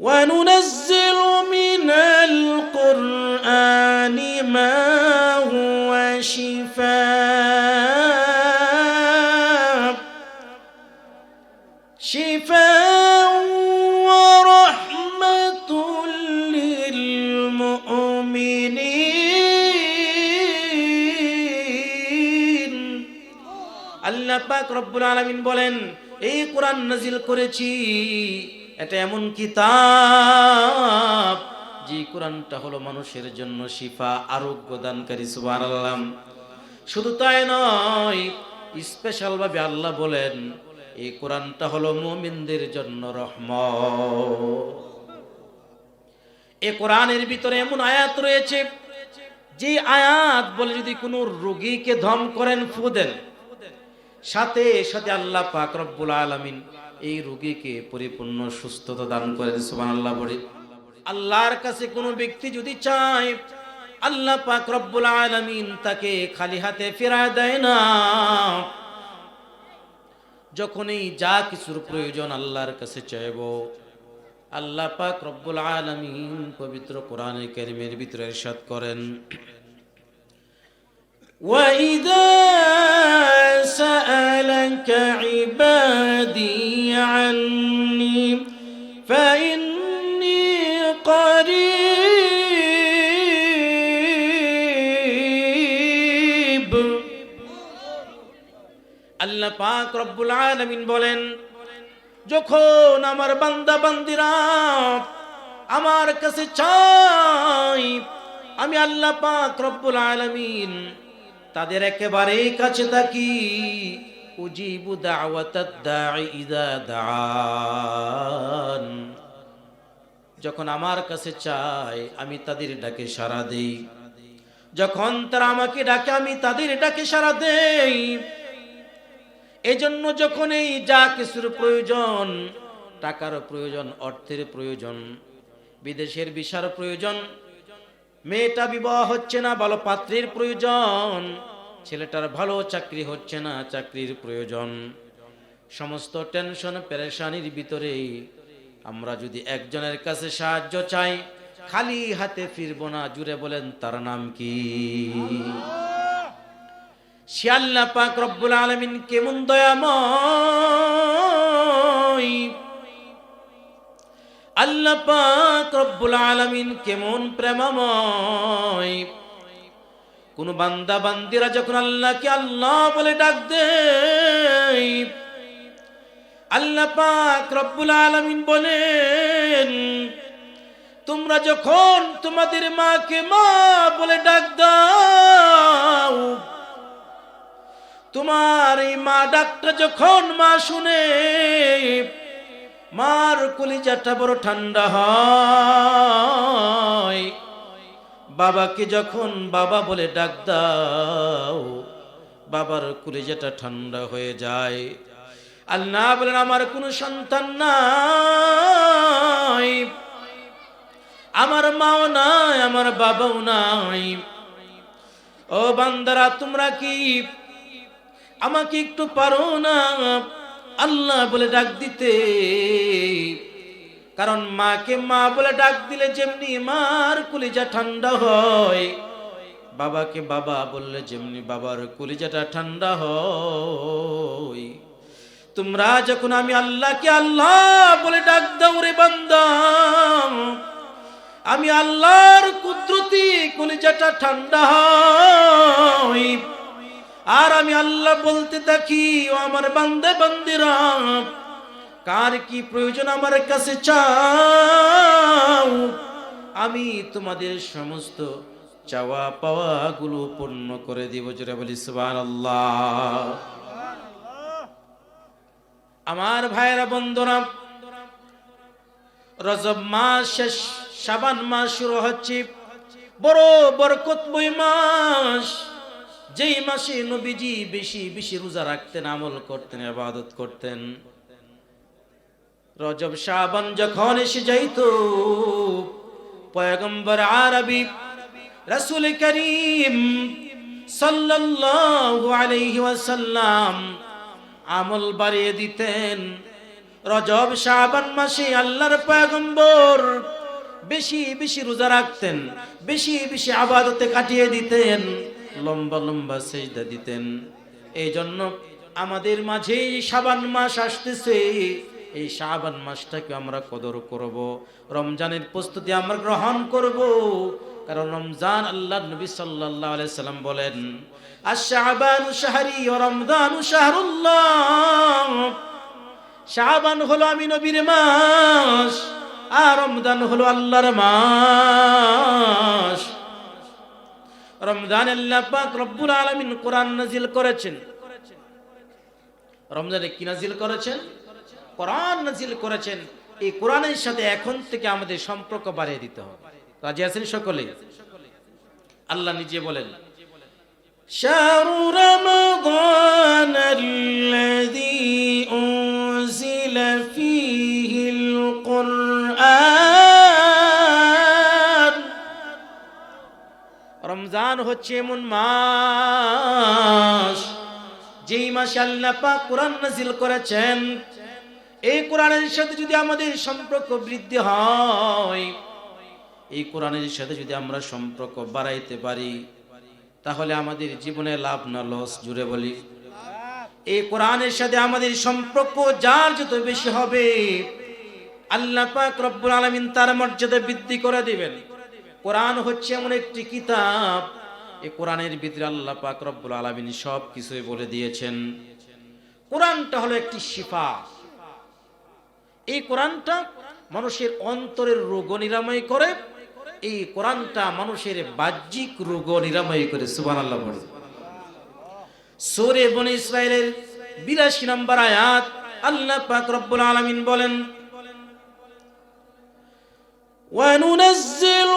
وننزل من القرآن ما هو شفاء شفاء ورحمة للمؤمنين আল্লাহ পাক রব্বুল আলামিন বলেন এই কোরআন নাজিল করেছি এটা এমন কিতাব যে কোরআনটা হলো মানুষের জন্য শিফা আরোগ্য দানকারী সুবহানাল্লাহ। শুধু তাই নয় স্পেশাল ভাবে আল্লাহ বলেন, এই কোরআনটা হলো মুমিনদের জন্য রহমত। এ কোরআনের ভিতরে এমন আয়াত রয়েছে যে আয়াত বলে যদি কোনো রোগীকে ধম করেন ফু দেন, সাথে সাথে আল্লাহ পাক রব্বুল আলামিন এই রোগীকে পরিপূর্ণ সুস্থতা দান করেন সুবহানাল্লাহ বলে আল্লাহর কাছে কোনো ব্যক্তি যদি চায় আল্লাহ পাক রব্বুল আলামিন তাকে খালি হাতে ফেরায় দেয় না যখনই যা কিছুর প্রয়োজন আল্লাহর কাছে চাইব আল্লাহ পাক রব্বুল আলামিন পবিত্র কোরআনে কারিমের ভিতরে ইরশাদ করেন وإذا سألك عبادي عني فإني قريب আল্লাহ পাক রব্বুল আলামিন বলেন যখন আমার বান্দা বান্দিরা আমার কাছে চাই আমি আল্লাহ পাক রব্বুল আলামিন তাদের একেবারেই কাছে থাকি ইযা দাআন। যখন আমার কাছে চায়, আমি তাদের ডাকে সাড়া দেই। যখন তারা আমাকে ডাকে, আমি তাদের ডাকে সাড়া দেই। এজন্য যখন এই যা কিছুর প্রয়োজন, টাকার প্রয়োজন, অর্থের প্রয়োজন, বিদেশের বিশার প্রয়োজন, মেয়েটা বিবাহ হচ্ছে না ভালো পাত্রের প্রয়োজন ছেলেটার ভালো চাকরি হচ্ছে না, চাকরির প্রয়োজন। সমস্ত টেনশন, পেরেশানির ভিতরে আমরা যদি একজনের কাছে সাহায্য চাই, খালি হাতে ফিরবো না, জুড়ে বলেন, তার নাম কি? শিয়াল্লা পাক রব্বুল আলমিন কেমন দয়াময়। আল্লাহ রব্বুল আলামিন কেমন প্রেমময়। কোন বান্দা, বান্দিরা যখন আল্লাহকে আল্লাহ বলে ডাক দেয়, আল্লাহ পাক রব্বুল আলামিন বলেন, তোমরা যখন তোমাদের মাকে মা বলে ডাক দাও, তোমার এই মা ডাকটা যখন মা শুনে, মার কলিজাটা বড় ঠান্ডা হয়। বাবাকে যখন বাবা বলে ডাক দাও, বাবার কুলে যেটা ঠান্ডা হয়ে যায়। আল্লাহ বলেন, আমার কোনো সন্তান নাই। আমার মাও নাই, আমার বাবাও নাই। ও বান্দারা, তোমরা কি আমাকে একটু পারো না? আল্লাহ বলে, ডাক দিতে। কারণ মাকে মা বলে ডাক দিলে যেমনি মার কলিজা ঠান্ডা হয়। বাবাকে বাবা বললে যেমনি বাবার কলিজাটা ঠান্ডা হয়। তোমরা যখন আমি আল্লাহকে আল্লাহ বলে ডাক দাও রে বান্দা, আমি আল্লাহর কুদরতি কলিজাটা ঠান্ডা হয়। আর আমি আল্লাহ বলতে থাকি, ও আমার বান্দে বান্দিরা কার কি প্রয়োজন আমার কাছে চাও? আমি তোমাদের সমস্ত চাওয়া পাওয়া গুলো পূর্ণ করে দিব, জোরে বলি, সুবহানাল্লাহ। আমার ভাইরা বন্ধুরা, রজব মাস শেষ সাবান মাস শুরু হচ্ছে। বড় বরকতময় মাস। যেই মাসে নবীজি বেশি বেশি রোজা রাখতেন, আমল করতেন আবাদত করতেন। রজব শাবান যখন এসে যাইত, পয়গম্বর আরবি রাসূল করিম সাল্লাল্লাহু আলাইহি ওয়াসাল্লাম আমল বাড়িয়ে দিতেন। রজব শাবান মাসে আল্লাহর পয়গম্বর বেশি বেশি রোজা রাখতেন, বেশি বেশি আবাদতে কাটিয়ে দিতেন, লম্বা লম্বা সেজদা দিতেন। এই জন্য আমাদের মাঝে এই শাবান মাস আসতেছে। এই শাবান মাসটাকে আমরা কদর করব। রমজানের প্রস্তুতি আমরা গ্রহণ করব। কারণ রমজান আল্লাহ নবী সাল্লাল্লাহু আলাইহি সাল্লাম বলেন, আশ-শাবানু শাহরি ওয়া রমজানু শাহরুল্লাহ। শাবান হলো আমি নবীর মাস, আর রমজান হলো আল্লাহর মাস। রমজান আল্লাহ রব্বুল আলামিন কোরআন নাজিল করেছেন। রমজানে কি নাজিল করেছেন? কোরআন নাজিল করেছেন এই কোরআনের সাথে এখন থেকে আমাদের সম্পর্ক বাড়িয়ে দিতে হবে রাজি আছেন সকলে আল্লাহ নিজে বলেন شهر رمضان الذي أنزل فيه القرآن রমজান হচ্ছে এমন মাস যেই মাসে আল্লাহ পাক কোরআন নাজিল করেছেন এই কোরআনের সাথে যদি আমাদের সম্পর্ক বৃদ্ধি হয়, এই কোরআনের সাথে যদি আমরা সম্পর্ক বাড়াইতে পারি, তাহলে আমাদের জীবনে লাভ না লস জুড়ে বলি। এই কোরআনের সাথে আমাদের সম্পর্ক যার যত বেশি হবে, আল্লাহ পাক রব্বুল আলামিন তার মর্যাদা বৃদ্ধি করে দিবেন। কোরআন হচ্ছে এমন একটি কিতাব, এই কোরআনের ভিতরে আল্লাহ পাক রব্বুল আলামিন সব কিছুই বলে দিয়েছেন। কোরআনটা হলো একটি শিফা। এই কোরআনটা মানুষের অন্তরের রোগ নিরাময় করে এই কোরআনটা মানুষের বাহ্যিক রোগ নিরাময় করে সুবহানাল্লাহ বলে সূরা বনি ইসরাইলের 82 নম্বর আয়াত আল্লাহ পাক রব্বুল আলামিন বলেন وننزل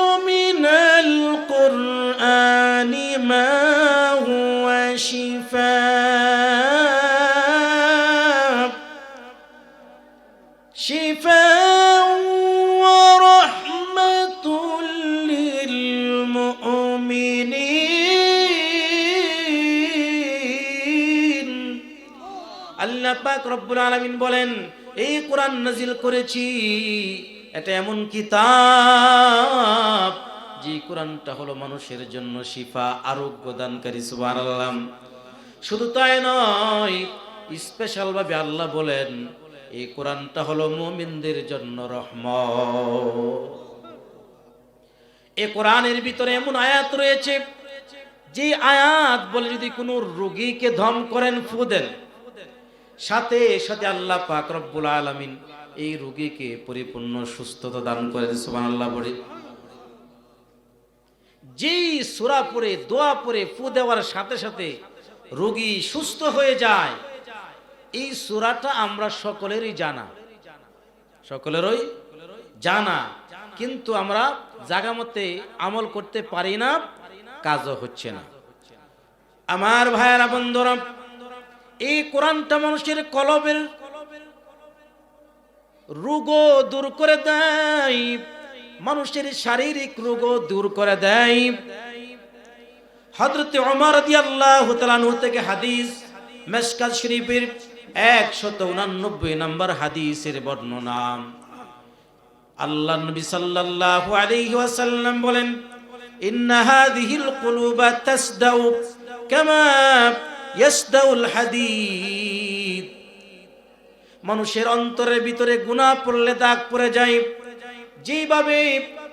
পাক রব্বুল আলামিন বলেন, এই কোরআন নাজিল করেছি, এটা এমন কিতাব যে কোরআনটা হলো মানুষের জন্য শিফা আরোগ্য দানকারী সুবহানাল্লাহ। শুধু তাই নয় স্পেশাল ভাবে আল্লাহ বলেন, এই কোরআনটা হলো মুমিনদের জন্য রহম এই কোরআনের ভিতরে এমন আয়াত রয়েছে, যে আয়াত বলে যদি কোনো রোগীকে ধম করেন ফু দেন সাথে সাথে আল্লাহ পাক রব্বুল আলামিন এই রোগীকে পরিপূর্ণ সুস্থতা দান করেন সুবহানাল্লাহ বলে। যেই সূরা পড়ে, দোয়া পড়ে, ফু দেওয়ার সাথে সাথে রোগী সুস্থ হয়ে যায়, এই সূরাটা আমরা সকলেরই জানা। সকলেরই জানা। কিন্তু আমরা জাগা মতে আমল করতে পারি না, কাজও হচ্ছে না। আমার ভাইয়েরা বন্ধুরা এই কোরআনটা মানুষের কলবের রোগও দূর করে দেয়, মানুষের শারীরিক রোগও দূর করে দেয়। রাদিয়াল্লাহু তাআলা আনহু থেকে হাদিস মেশকাত শরীফের 189 নম্বর হাদিসের বর্ণনা। আল্লাহ নবী সাল্লাল্লাহু আলাইহি ওয়াসাল্লাম বলেন, ইন্না হাযিহিল কুলুবা তাসদাউ কামা মানুষের অন্তরের ভিতরে গুনাহ পড়লে দাগ পড়ে যায়। যেভাবে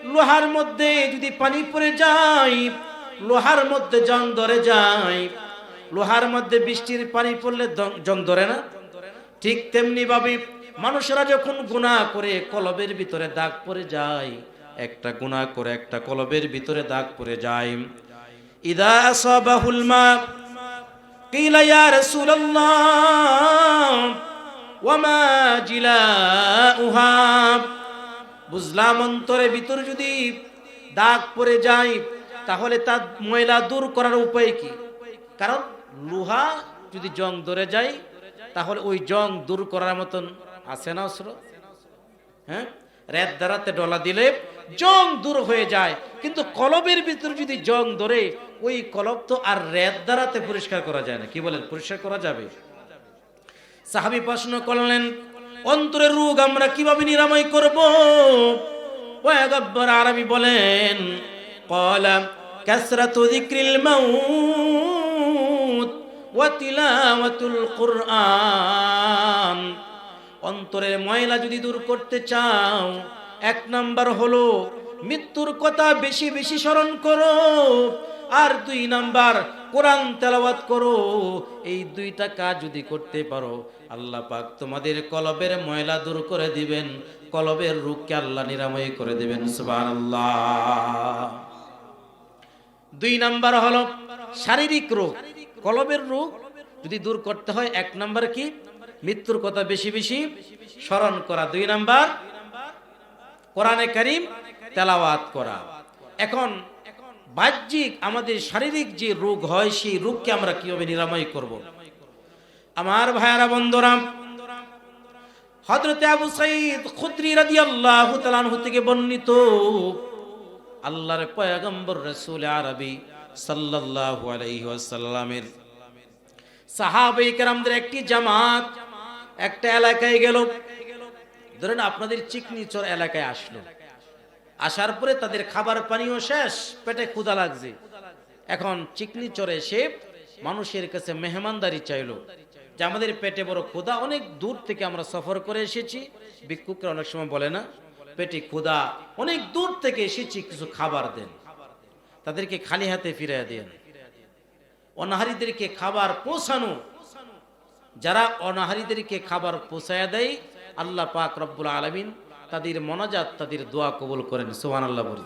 লোহার মধ্যে যদি পানি পড়ে যায়, লোহার মধ্যে জং ধরে যায়। লোহার মধ্যে বৃষ্টির পানি পড়লে জং ধরে না? ঠিক তেমনি ভাবে মানুষেরা যখন গুনাহ করে, কলবের ভিতরে দাগ পড়ে যায়। একটা গুনাহ করে, একটা কলবের ভিতরে দাগ পড়ে যায়। ইদা আসাবাহুল মা قيل يا رسول الله وما جلاؤها বুঝলাম অন্তরের ভিতরে যদি দাগ পড়ে যায় তাহলে তার ময়লা দূর করার উপায় কি কারণ লোহা যদি জং ধরে যায় তাহলে ওই জং দূর করার মতন আছে না অস্ত্র হ্যাঁ রেত দ্বারাতে ডলা দিলে জং দূর হয়ে যায়। কিন্তু কলবের ভিতরে যদি জং ধরে, ওই কলব তো আর রেত দ্বারাতে পরিষ্কার করা যায় না। কি বলেন? পরিষ্কার করা যাবে? সাহাবি প্রশ্ন করলেন, অন্তরের রোগ আমরা কীভাবে নিরাময় করব? পয়গব্বর আরবি বলেন, কলা কাসরাতু যিকরিল মাউত ওয়া তিলাওয়াতুল কুরআন। অন্তরের ময়লা যদি দূর করতে চাও এক নাম্বার হলো, মৃত্যুর কথা বেশি বেশি স্মরণ করো। আর দুই নাম্বার, কোরআন তেলাওয়াত করো। এই দুইটা কাজ যদি করতে পারো, আল্লাহ পাক তোমাদের কলবের ময়লা দূর করে দিবেন। কলবের রূপকে আল্লাহ নিরাময় করে দিবেন, সুবহানাল্লাহ। দুই নাম্বার হলো, শারীরিক রোগ। কলবের রোগ যদি দূর করতে হয়, এক নাম্বার কি? মৃত্যুর কথা বেশি বেশি স্মরণ করা। দুই নাম্বার কোরআনে করিম তেলাওয়াত করা। এখন বাহ্যিক আমাদের শারীরিক যে রোগ হয়, সেই রোগকে আমরা কীভাবে নিরাময় করব? আমার ভাইয়ারা, বন্ধুরা, হযরতে আবু সাইদ খুদরি রাদিয়াল্লাহু তাআলা আনহু থেকে বর্ণিত আল্লাহর পয়গম্বর রাসূল আরবি সাল্লাল্লাহু আলাইহি ওয়াসাল্লামের সাহাবায়ে কেরামদের একটি জামাত একটা এলাকায় গেল। ধরেন আপনাদের চিকনিচর এলাকায় আসলো। আসার পরে তাদের খাবার পানিও শেষ, পেটে ক্ষুদা লাগছে। এখন চিকনি চরে এসে মানুষের কাছে মেহমানদারি চাইলো যে আমাদের পেটে বড় ক্ষুদা অনেক দূর থেকে আমরা সফর করে এসেছি। ভিক্ষুকরা অনেক সময় বলে না, পেটে ক্ষুদা অনেক দূর থেকে এসেছি, কিছু খাবার দেন। তাদেরকে খালি হাতে ফিরিয়ে দেন। অনাহারীদেরকে খাবার পৌঁছানো, যারা অনাহারীদেরকে খাবার পৌঁছায়া দেয় আল্লাহ পাক রব্বুল আলমিন তাদের মনাজাত, তাদের দোয়া কবুল করেন সোহান আল্লাহ বলি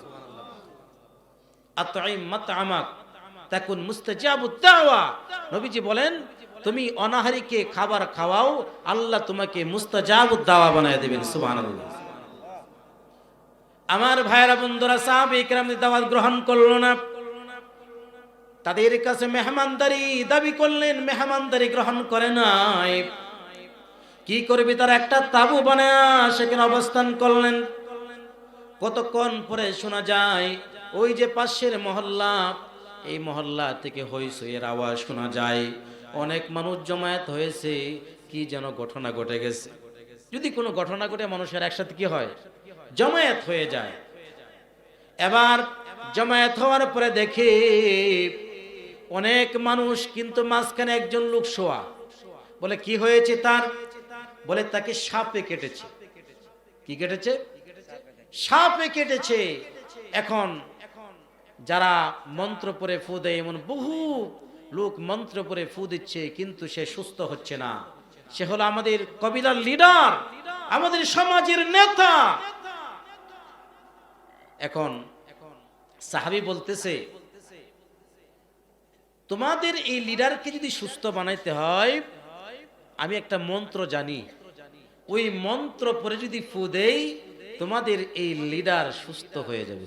আমার ভাইরা বন্ধুরা দাওয়াত গ্রহণ করল না। তাদের কাছে মেহমানদারি দাবি করলেন, মেহমানদারি গ্রহণ করে নাই। কি করবি তার একটা তাবু বানায় সেখানে অবস্থান করলেন। কতক্ষণ পরে শোনা যায়, ওই যে পাশের মহল্লা, এই মহল্লা থেকে হইসইয়ের আওয়াজ শোনা যায়। অনেক মানুষ জমায়েত হয়েছে, কি যেন ঘটনা ঘটে গেছে। যদি কোনো ঘটনা ঘটে, মানুষের একসাথে কি হয়? জমায়েত হয়ে যায়। এবার জমায়েত হওয়ার পরে দেখে, অনেক মানুষ কিন্তু মাঝখানে একজন লোক শোয়া। বলে, কি হয়েছে তার? বলে তাকে সাপে কেটেছে। কি কেটেছে? সাপে কেটেছে। এখন যারা মন্ত্র পরে ফু দেয়, এমন বহু লোক মন্ত্র পরে ফু দিচ্ছে, কিন্তু সে সুস্থ হচ্ছে না। সে হলো আমাদের কবিলার লিডার আমাদের সমাজের নেতা। এখন সাহাবি বলতেছে, তোমাদের এই লিডারকে যদি সুস্থ বানাইতে হয় আমি একটা মন্ত্র জানি। ওই মন্ত্র পরে যদি ফু দেই, তোমাদের এই লিডার সুস্থ হয়ে যাবে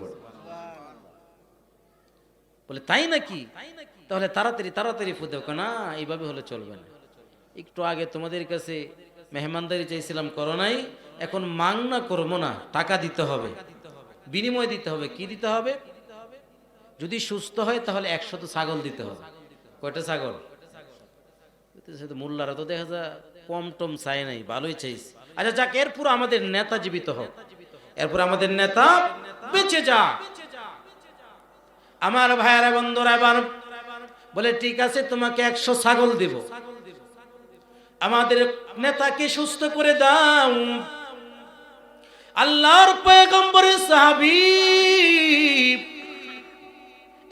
পড়ে। বলে, তাই নাকি? তাহলে তাড়াতাড়ি তাড়াতাড়ি ফু দেও। না, এইভাবে হলে চলবে না। একটু আগে তোমাদের কাছে মেহমানদারি চাইছিলাম করো নাই এখন মাংনা করব না, টাকা দিতে হবে। বিনিময় দিতে হবে, কি দিতে হবে? যদি সুস্থ হয়, তাহলে একশত ছাগল দিতে হবে। কয়টা ছাগল? মোল্লারা তো দেখা যায় কম টম চাই নাই, ভালোই চাইছে। আচ্ছা যাক, এরপর আমাদের নেতা জীবিত হোক। এরপর আমাদের নেতা বেঁচে যা আমার ভাইয়ারা, বন্ধুরা, এবার বলে, ঠিক আছে, তোমাকে একশো ছাগল দিব। আমাদের নেতাকে সুস্থ করে দাও। আল্লাহর পয়গম্বরের সাহাবী।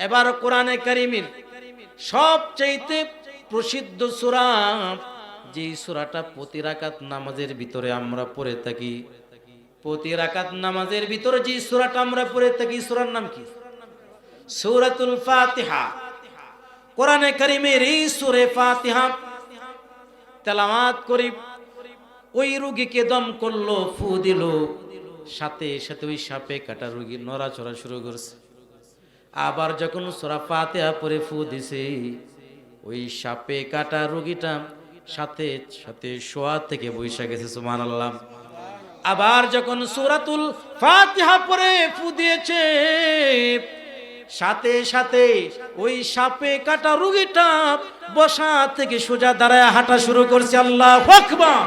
এবার কোরআনে কারিমের সবচাইতে প্রসিদ্ধ সূরা। যে সূরাটা প্রতি রাকাত নামাজের ভিতরে আমরা পড়ে থাকি, প্রতি রাকাত নামাজের ভিতরে যে সূরাটা আমরা পড়ে থাকি, সূরার নাম কি? সূরাতুল ফাতিহা। কোরআনে কারিমের এই সূরে ফাতিহা তেলাওয়াত করি। ওই রুগীকে দম করল, ফু দিল। সাথে সাথে ওই সাপে কাটা রোগী নড়াচড়া শুরু করছে। আবার যখন সোরা ফাতেহা পরে ফু দিছে ওই সাপে কাটা রোগীটা সাথে সাথে শোয়া থেকে বৈশা গেছে সুমান আল্লাহ আবার যখন সুরাতুল ফাতিহা পরে ফু দিয়েছে, সাথে সাথে ওই সাপে কাটা রুগীটা বসা থেকে সোজা দাঁড়ায় হাঁটা শুরু করছে, আল্লাহ আকবার।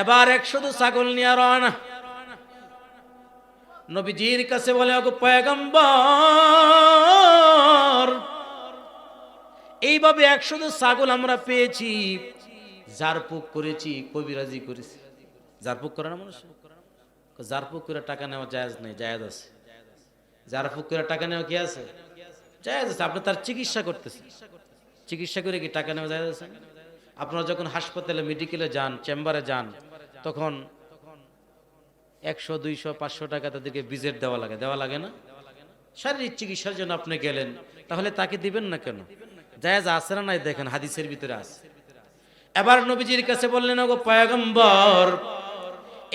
এবার একশত ছাগল নিয়ে রওনা। নবীজির কাছে বলে, ওগো পয়গম্বর এইভাবে একশত ছাগল আমরা পেয়েছি। জারপুক করেছি, কবিরাজি করেছি। জারপুক করে না মানুষ? জারপুক করে টাকা নেওয়া জায়েজ নেই, জায়েজ আছে। জারপুক করে টাকা নেওয়া কি আছে? জায়েজ আছে, আপনি তার চিকিৎসা করতেছেন। চিকিৎসা করে কি টাকা নেওয়া জায়েজ আছে? আপনারা যখন হাসপাতালে মেডিকেলে যান চেম্বারে যান, তখন একশো, দুইশো, পাঁচশো টাকা তাদেরকে ভিজিট দেওয়া লাগে। দেওয়া লাগে না? শারীরিক চিকিৎসার জন্য আপনি গেলেন, তাহলে তাকে দিবেন না কেন? জায়েজ আছে না নাই দেখেন, হাদিসের ভিতরে আছে। এবার নবীজির কাছে বললেন, ওগো পয়গম্বর,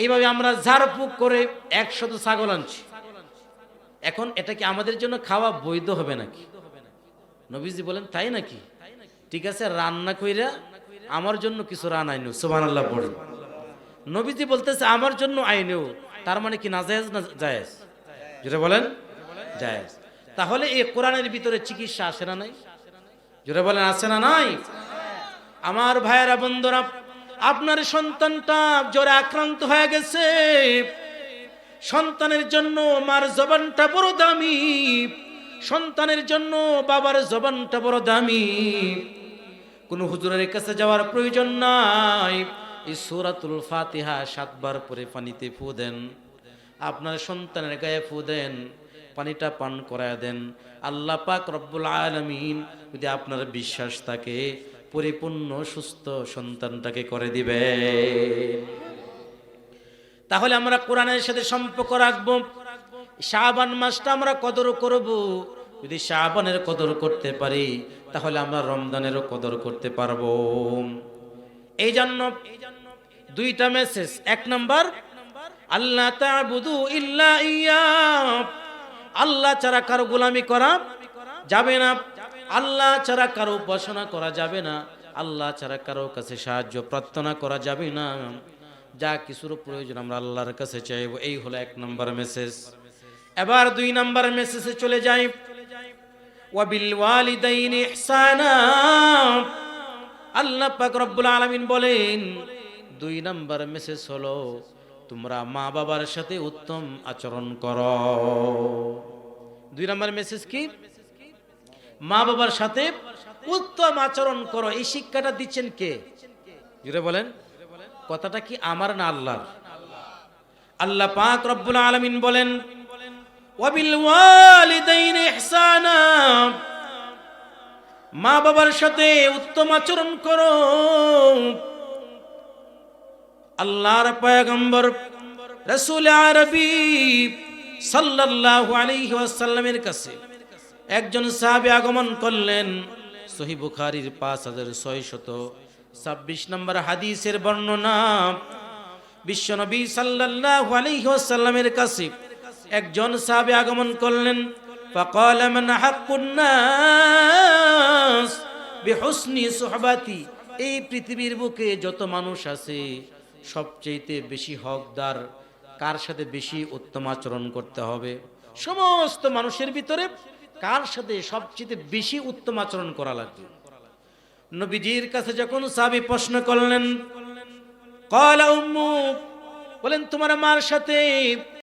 এইভাবে আমরা ঝাড়ফুঁক করে একশত ছাগল আনছি। এখন এটা কি আমাদের জন্য খাওয়া বৈধ হবে নাকি? নবীজি বলেন, তাই নাকি? ঠিক আছে, রান্না কইরা আমার জন্য কিছু রান আইনু সুবান আল্লাহ পড়ে। নবীজি বলতেছে, আমার জন্য আইনেও তার মানে কি না জায়েজ না জায়েজ? যেটা বলেন, জায়েজ। তাহলে এই কোরআনের ভিতরে চিকিৎসা আসে না নাই? যেটা বলেন, আছে না নাই? আমার ভাইয়েরা, বন্ধুরা, আপনার সন্তানটা জ্বরে আক্রান্ত হয়ে গেছে। সন্তানের জন্য মার জবানটা বড় দামি। সন্তানের জন্য বাবার জবানটা বড় দামি। কোন হুজুরের কাছে যাওয়ার প্রয়োজন নাই। এই সূরাতুল ফাতিহা সাতবার পরে পানিতে ফু দেন। আপনার সন্তানের গায়ে ফু দেন। পানিটা পান করায় দেন। আল্লাহ পাক রব্বুল আলামিন যদি আপনার বিশ্বাস থাকে, পরিপূর্ণ সুস্থ সন্তানটাকে করে দিবে তাহলে আমরা কোরআনের সাথে সম্পর্ক রাখব। শাবান মাসটা আমরা কদর করব। যদি শাবানের কদর করতে পারি, তাহলে আমরা রমজানেরও কদর করতে পারব। এই জন্য দুইটা মেসেজ। এক নম্বর আল্লাহ ইয়া। আল্লাহ ছাড়া কারও গোলামি করা যাবে না। আল্লাহ ছাড়া কারও উপাসনা করা যাবে না। আল্লাহ ছাড়া কারও কাছে সাহায্য প্রার্থনা করা যাবে না। যা কিছুর প্রয়োজন আমরা আল্লাহর কাছে চাইব। এই হলো এক নম্বর মেসেজ এবার দুই নম্বর মেসেজে চলে যাই। আল্লাহ পাক রব্বুল আলামিন বলেন, দুই নম্বর মেসেজ হলো তোমরা মা বাবার সাথে উত্তম আচরণ করো। দুই নম্বর মেসেজ কি? মা বাবার সাথে উত্তম আচরণ করো। এই শিক্ষাটা দিচ্ছেন কে? জুড়ে বলেন। কথাটা কি আমার না আল্লাহর? আল্লাহ পাক রব্বুল আলামিন বলেন, ওয়াবিল মা বাবার সাথে উত্তম আচরণ করো। আল্লাহর পয়গম্বর রসুল আরবি সাল্লাল্লাহু আলাইহি ওয়াসাল্লামের কাছে একজন সাহাবী আগমন করলেন সহি বুখারীর পাঁচ হাজার ছয়শত ছাব্বিশ নম্বর হাদিসের বর্ণনা বিশ্বনবী সাল্লাল্লাহু আলাইহি ওয়াসাল্লামের কাছে একজন সাহাবী আগমন করলেন فقال من حق الناس بحسن صحبتي এই পৃথিবীর বুকে যত মানুষ আছে সবচেয়ে বেশি হকদার, কার সাথে বেশি উত্তম আচরণ করতে হবে? সমস্ত মানুষের ভিতরে কার সাথে সবচেয়ে বেশি উত্তম আচরণ করা লাগবে? নবীজির কাছে যখন সাবি প্রশ্ন করলেন কলা উম্মু? বলেন, তোমার মার সাথে